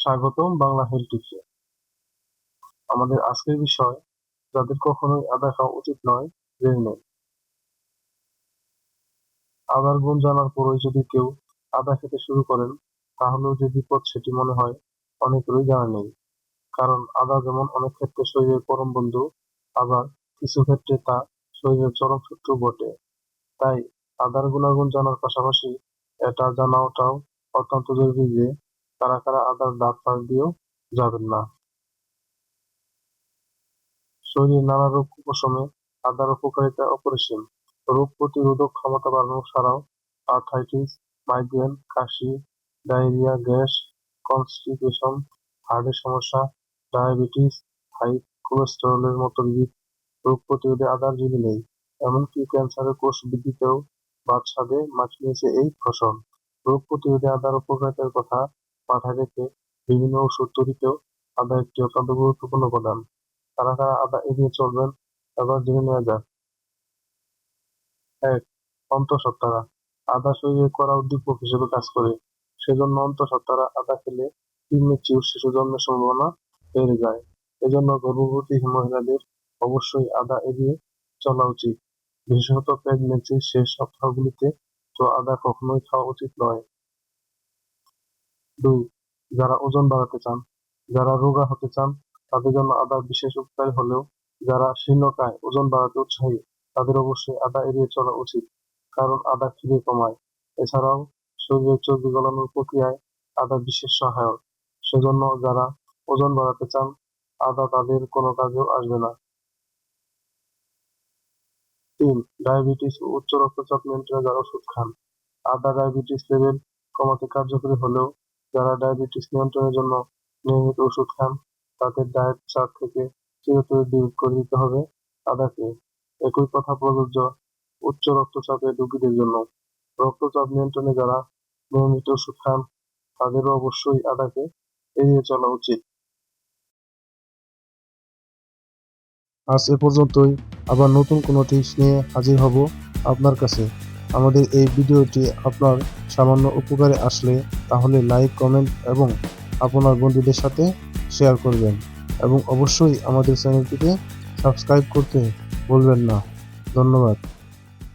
স্বাগতম বাংলা হেলথ আমাদের আজকের বিষয়, যাদের কখনোই আদা খাওয়া উচিত নয় জেনে নিন। আদার গুণ জানার পরই যদি কেউ আদা খেতে শুরু করেন, তাহলেও যে বিপদ সেটি মনে হয় অনেকেরই জানা নেই। কারণ আদা যেমন অনেক ক্ষেত্রে শরীরের পরম বন্ধু, আবার কিছু ক্ষেত্রে তা শরীরের চরম শত্রু বটে। তাই আদার গুণাগুণ জানার পাশাপাশি এটা জানাটাও অত্যন্ত জরুরি যে কারা কারা আদার দাঁত ফাঁক দিয়েও যাবেন না। শরীরের নানা রোগ উপশমে আদার উপকারিতা অপরিসীম। রোগ প্রতিরোধক ক্ষমতা বাড়ানো ছাড়াও আর্থাইটিস মাইগ্রেন কাশি ডায়রিয়া গ্যাস কনস্টিপেশন হার্টের সমস্যা ডায়াবেটিস হাই কোলেস্টেরলের মতো বিবিধ রোগ প্রতিরোধে আদার যদি নেই, এমনকি ক্যান্সারের কোষ বৃদ্ধিতেও বাদ সাধে মাটি নিয়েছে এই ফসল। রোগ প্রতিরোধে আদার উপকারিতার কথা মাথায় রেখে বিভিন্ন ওষুধ তৈরিতেও আদা একটি অত্যন্ত গুরুত্বপূর্ণ উপাদান। কারা কারা আদা এড়িয়ে চলবেন এবার জেনে নেওয়া যাক। এক, অন্তঃসত্ত্বারা। আদা শরীরে করা উদ্দীপক হিসেবে কাজ করে। সেজন্য অন্তঃসত্ত্বারা আদা খেলে প্রিমেচিউর শিশু জন্মের সম্ভাবনা বেড়ে যায়। এজন্য গর্ভবতী মহিলাদের অবশ্যই আদা এড়িয়ে চলা উচিত। বিশেষত প্রেগনেন্সির শেষ সপ্তাহগুলিতে তো আদা কখনোই খাওয়া উচিত নয়। দুই, যারা ওজন বাড়াতে চান, যারা রোগা হতে চান, তাদের জন্য আদা বিশেষ উপকারী হলেও যারা শীর্ণকায়, ওজন বাড়াতে উৎসাহী, তাদের অবশ্যই আদা এড়িয়ে চলা উচিত, কারণ আদা খিদে কমায়। এছাড়াও, শরীরের চর্বি গলানোর প্রক্রিয়ায় আদা বিশেষ সহায়ক। সেজন্য যারা ওজন বাড়াতে চান, আদা তাদের কোনো কাজেও আসবে না। তিন, ডায়াবেটিস ও উচ্চ রক্তচাপ নিয়ন্ত্রণে যারা ওষুধ খান, আদা ডায়াবেটিস লেভেল কমাতে কার্যকরী হলেও যারা ডায়াবেটিস নিয়ন্ত্রণের জন্য নিয়মিত ওষুধ খান, তাদের ডায়েট চার্ট থেকে চিরতরে ডিলিট করে দিতে হবে আদাকে। একই কথা প্রযোজ্য, উচ্চ রক্তচাপের রোগীদের জন্য। রক্তচাপ নিয়ন্ত্রণে যারা নিয়মিত ওষুধ খান, তাদেরও অবশ্যই আদাকে এড়িয়ে চলা উচিত। আজ এ পর্যন্তই। আবার নতুন কোনো টিপস নিয়ে হাজির হব আপনার কাছে। আমাদের এই ভিডিওটি আপনার সামান্য উপকারে আসলে তাহলে লাইক, কমেন্ট এবং আপনার বন্ধুদের সাথে শেয়ার করবেন এবং অবশ্যই আমাদের চ্যানেলটিকে সাবস্ক্রাইব করতে ভুলবেন না। ধন্যবাদ।